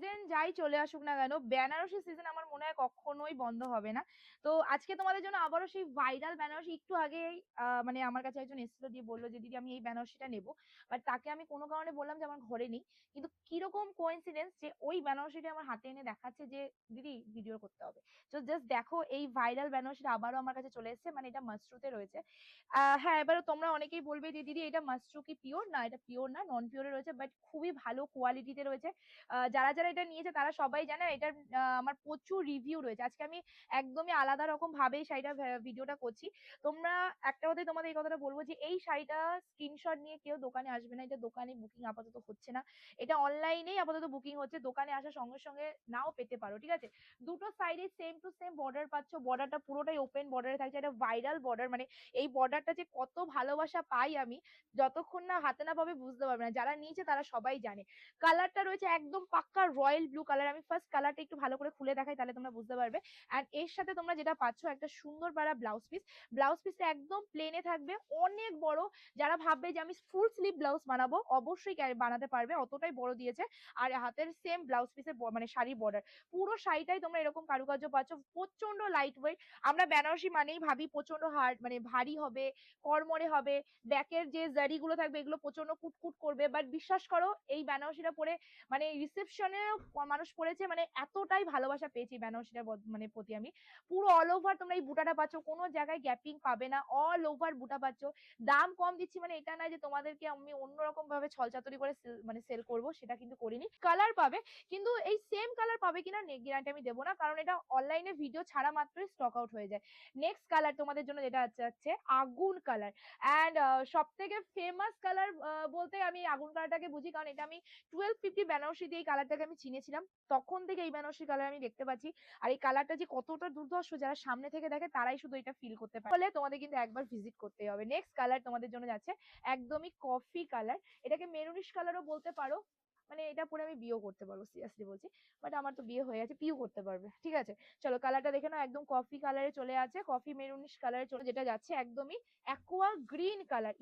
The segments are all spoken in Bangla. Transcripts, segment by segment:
সিজন যাই চলে আসুক না কেন বেনারসি সিজন আমার মনে হয় কখনোই বন্ধ হবে না। তো আজকে তোমাদের জন্য আবারও সেই ভাইরাল বেনারসি একটু আহ, মানে আমার কাছে একজন এসেছিল দিয়ে বলল যে দিদি আমি এই বেনারসিটা নেব। বাট তাকে আমি কোনো কারণে বললাম যে আমার ঘরে নেই। কিন্তু কীরকম কোইন্সিডেন্স যে ওই বেনারসিটা আমার হাতে এনে দেখাচ্ছে যে দিদি ভিডিও করতে হবে। তো জাস্ট দেখো এই ভাইরাল বেনারসিটা আবারও আমার কাছে চলে এসেছে। মানে এটা মাশরুতে রয়েছে। হ্যাঁ এবারে তোমরা অনেকেই বলবে যে দিদি এটা মাশরু কি পিওর না এটা পিওর না নন পিওরে রয়েছে। বাট খুবই ভালো কোয়ালিটিতে রয়েছে। যারা যারা এটা নিয়েছে তারা সবাই জানে আহ, আমার প্রচুর রিভিউ রয়েছে। আজকে আমি একদমই আলাদা রকম ভাবে শাড়িটা ভিডিওটা করছি। তোমরা একটা কথাই তোমাদের এই কথাটা বলব যে এই শাড়িটা স্ক্রিনশট নিয়ে কেউ দোকানে আসবে না এটা দোকানে বুকিং আপাতত হচ্ছে না। এটা অনলাইনেই আপাতত বুকিং হচ্ছে দোকানে আসার সঙ্গে সঙ্গে নাও পেতে পারো ঠিক আছে? দুটো সাইডে সেম টু সেম বর্ডার পাচ্ছ বর্ডারটা পুরোটাই ওপেন বর্ডারে থাকছে এটা ভাইরাল বর্ডার মানে এই বর্ডারটা যে কত ভালোবাসা পাই আমি যতক্ষণ না হাতে না পাবে বুঝতে পারবে না। যারা নিয়েছে তারা সবাই জানে। কালারটা রয়েছে একদম পাক্কা রয়্যাল ব্লু কালার আমি ফার্স্ট কালারটা একটু ভালো করে খুলে দেখাই, তাহলে তোমরা বুঝতে পারবে। অ্যান্ড এর সাথে তোমরা যেটা পাচ্ছ, একটা সুন্দর পাড়া ব্লাউজ পিস ব্লাউজ পিসটা একদম প্লেনে থাকবে। অনেক বড়, যারা ভাববে যে আমি ফুল স্লিভ ব্লাউজ বানাবো, অবশ্যই বানাতে পারবে। অতটাই বড় দিয়েছে। আর হাতের সেম ব্লাউজ পিসের মানে শাড়ি বর্ডার পুরো শাড়িটাই তোমরা এরকম কারুকার্য পাচ্ছ। প্রচণ্ড লাইট ওয়েট আমরা বেনারসি মানেই ভাবি প্রচণ্ড হার্ড মানে ভারী হবে, কড়মড়ে হবে। ব্যাকের যে জারি গুলো থাকবে, এগুলো প্রচণ্ড কুটকুট করবে। বাট বিশ্বাস করো, এই বেনারসিটা পরে মানে রিসেপশনে মানুষ পড়েছে মানে এতটাই ভালোবাসা পেয়েছি বেনারসিটার মানে প্রতি আমি। পুরো অল ওভার তোমরা এই বুটাটা পাচ্ছ, কোনো জায়গায় গ্যাপিং পাবে না অল ওভার বুটা পাচ্ছ। দাম কম দিচ্ছি মানে এটা না যে তোমাদেরকে আমি অন্যরকম ভাবে ছলচাতুরি করে মানে সেল করব, সেটা কিন্তু করিনি। কালার পাবে, কিন্তু এই সেম কালার পাবে কিনা গ্যারান্টি আমি দেবো না, কারণ এটা অনলাইনে ভিডিও ছাড়া মাত্রই স্টক আউট হয়ে যায়। নেক্সট কালার তোমাদের জন্য যেটা আছে আগুন কালার অ্যান্ড সব থেকে ফেমাস কালার বলতে আমি আগুন কালারটাকে বুঝি, কারণ এটা আমি টুয়েলভ ফিফটি বেনারসি দিয়ে এই কালারটাকে আমি চিনেছিলাম, তখন থেকে এই বেনারসি কালার আমি দেখতে পাচ্ছি। আর এই কালারটা যে কতটা দুর্ধর্ষ যারা সামনে থেকে দেখে তারাই শুধু এটা ফিল করতে পারে। ফলে তোমাদের কিন্তু একবার ভিজিট করতে হবে। নেক্সট কালার তোমাদের জন্য যাচ্ছে একদমই কফি কালার এটাকে মেরুনিশ কালারও বলতে পারো। মানে এটা পরে আমি বিয়েও করতে পারব সিরিয়াসলি বলছি। বাট আমার তো বিয়ে হয়ে গেছে পিউ করতে পারবে, ঠিক আছে? চলো কালারটা দেখে নাও, একদম কফি কালারে চলে আছে কফি মেরুনিশ কালারে চলে যেটা যাচ্ছে, একদমই aqua green colour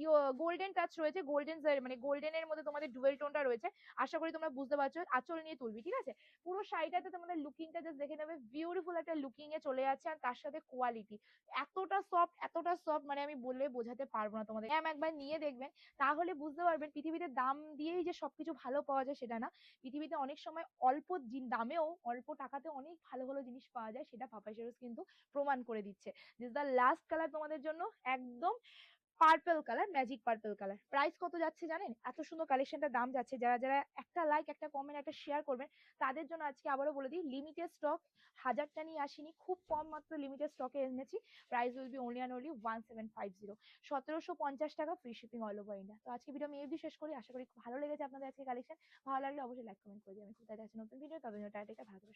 golden touch রয়েছে গোল্ডেন মানে গোল্ডেনের মধ্যে তোমাদের ডুয়েল টোনটা রয়েছে। আশা করি তোমরা বুঝতে পারছ, আঁচল নিয়ে তুলবি, ঠিক আছে? পুরো শাড়িটাতে তোমাদের লুকিংটা জাস্ট দেখে নেবে বিউটিফুল একটা লুকিং এ চলে যাচ্ছে, আর তার সাথে কোয়ালিটি এতটা সফট এতটা সফট মানে আমি বললে বোঝাতে পারব না তোমাদের। ম্যাম একবার নিয়ে দেখবেন, তাহলে বুঝতে পারবেন, পৃথিবীতে দাম দিয়েই যে সবকিছু ভালো পাওয়া যায় সেটা না। পৃথিবীতে অনেক সময় অল্প দামেও অল্প টাকাতে অনেক ভালো ভালো জিনিস পাওয়া যায়, সেটা পাপা কিন্তু প্রমাণ করে দিচ্ছে। দিস দ্য লাস্ট কালার তোমাদের জন্য একদম purple colour magic purple colour price কত যাচ্ছে জানেন? এত সুন্দর কালেকশনটার দাম যাচ্ছে। যারা যারা একটা লাইক একটা কমেন্ট একটা শেয়ার করবেন, তাদের জন্য আজকে আবারও বলে দিই লিমিটেড স্টক হাজারটা নিয়ে আসিনি, খুব কম মাত্র লিমিটেড স্টকে এনেছি। Price will be only and only one seven five zero সতেরোশো পঞ্চাশ টাকা free shipping all over India তো আজকে ভিডিও আমি এই শেষ করি। আশা করি ভালো লেগেছে আপনাদের আজকে কালেকশন ভালো লাগলে অবশ্যই লাইক কমেন্ট করে আমি কোথায় আছে নতুন ভিডিও তবে টাটা ভালো।